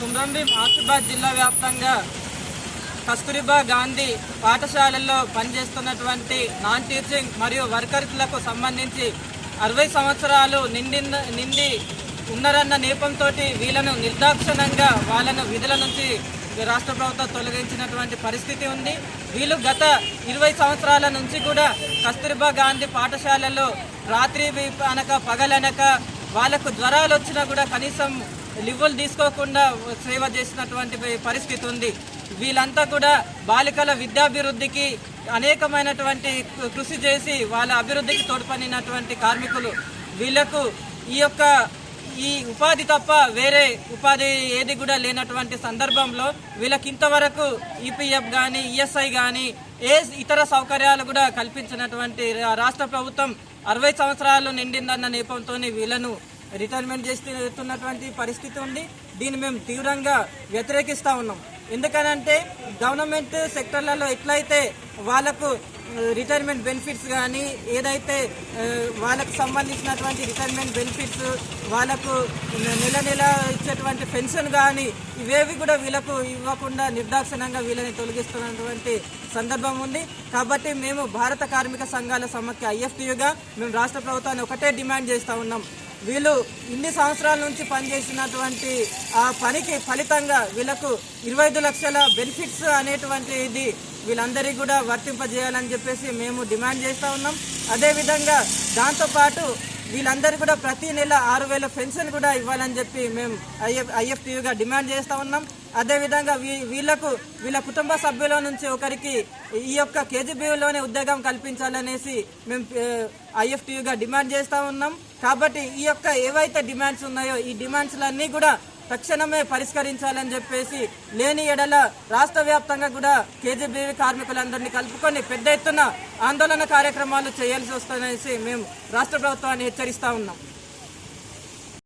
కుమ్రంభీం ఆసిఫాబాద్ జిల్లా వ్యాప్తంగా కస్తూరిబా గాంధీ పాఠశాలల్లో పనిచేస్తున్నటువంటి నాన్ టీచింగ్ మరియు వర్కర్లకు సంబంధించి అరవై సంవత్సరాలు నిండి నిండి ఉన్నారన్న నేపంతో వీళ్ళను నిర్దాక్షణంగా వాళ్ళను విధుల నుంచి రాష్ట్ర ప్రభుత్వం తొలగించినటువంటి పరిస్థితి ఉంది. వీళ్ళు గత ఇరవై సంవత్సరాల నుంచి కూడా కస్తూరిబా గాంధీ పాఠశాలలో రాత్రి అనక పగలనక వాళ్ళకు జ్వరాలు వచ్చినా కూడా కనీసం లివ్వులు తీసుకోకుండా సేవ చేసినటువంటి పరిస్థితి ఉంది. వీళ్ళంతా కూడా బాలికల విద్యాభివృద్ధికి అనేకమైనటువంటి కృషి చేసి వాళ్ళ అభివృద్ధికి తోడ్పడినటువంటి కార్మికులు. వీళ్ళకు ఈ యొక్క ఈ ఉపాధి తప్ప వేరే ఉపాధి ఏది కూడా లేనటువంటి సందర్భంలో వీళ్ళకి ఇంతవరకు ఈపీఎఫ్ కానీ ఈఎస్ఐ కానీ ఏ ఇతర సౌకర్యాలు కూడా కల్పించినటువంటి రా- రాష్ట్ర ప్రభుత్వం అరవై సంవత్సరాలు నిండిందన్న నేపంతో వీళ్ళను రిటైర్మెంట్ చేస్తున్నటువంటి పరిస్థితి ఉంది. దీన్ని మేము తీవ్రంగా వ్యతిరేకిస్తూ ఉన్నాం. ఎందుకనంటే గవర్నమెంట్ సెక్టర్లలో ఎట్లయితే వాళ్ళకు రిటైర్మెంట్ బెనిఫిట్స్ కానీ ఏదైతే వాళ్ళకు సంబంధించినటువంటి రిటైర్మెంట్ బెనిఫిట్స్ వాళ్ళకు నెల నెల ఇచ్చేటువంటి పెన్షన్ కానీ ఇవేవి కూడా వీళ్ళకు ఇవ్వకుండా నిర్దాక్షిణంగా వీళ్ళని తొలగిస్తున్నటువంటి సందర్భం ఉంది. కాబట్టి మేము భారత కార్మిక సంఘాల సమాఖ్య ఐఎఫ్టీయుగా మేము రాష్ట్ర ప్రభుత్వాన్ని ఒకటే డిమాండ్ చేస్తూ ఉన్నాం. వీళ్ళు ఇన్ని సంవత్సరాల నుంచి పనిచేసినటువంటి ఆ పనికి ఫలితంగా వీళ్ళకు ఇరవై లక్షల బెనిఫిట్స్ అనేటువంటి ఇది వీళ్ళందరికీ కూడా వర్తింపజేయాలని చెప్పేసి మేము డిమాండ్ చేస్తూ ఉన్నాం. అదేవిధంగా దాంతోపాటు వీళ్ళందరికీ కూడా ప్రతి నెల ఆరు వేల పెన్షన్ కూడా ఇవ్వాలని చెప్పి మేము ఐఎఫ్ ఐఎఫ్టీయుగా డిమాండ్ చేస్తూ ఉన్నాం. అదేవిధంగా వీ వీళ్ళకు వీళ్ళ కుటుంబ సభ్యుల నుంచి ఒకరికి ఈ యొక్క కేజీబీలోనే ఉద్యోగం కల్పించాలనేసి మేము ఐఎఫ్టీయుగా డిమాండ్ చేస్తూ ఉన్నాం. కాబట్టి ఈ యొక్క ఏవైతే డిమాండ్స్ ఉన్నాయో ఈ డిమాండ్స్లన్నీ కూడా తక్షణమే పరిష్కరించాలని చెప్పేసి లేని ఎడల రాష్ట్ర వ్యాప్తంగా కూడా కేజీబీవీ కార్మికులందరినీ కలుపుకొని పెద్ద ఎత్తున ఆందోళన కార్యక్రమాలు చేయాల్సి వస్తుందనేసి మేము రాష్ట్ర ప్రభుత్వాన్ని హెచ్చరిస్తా ఉన్నాం.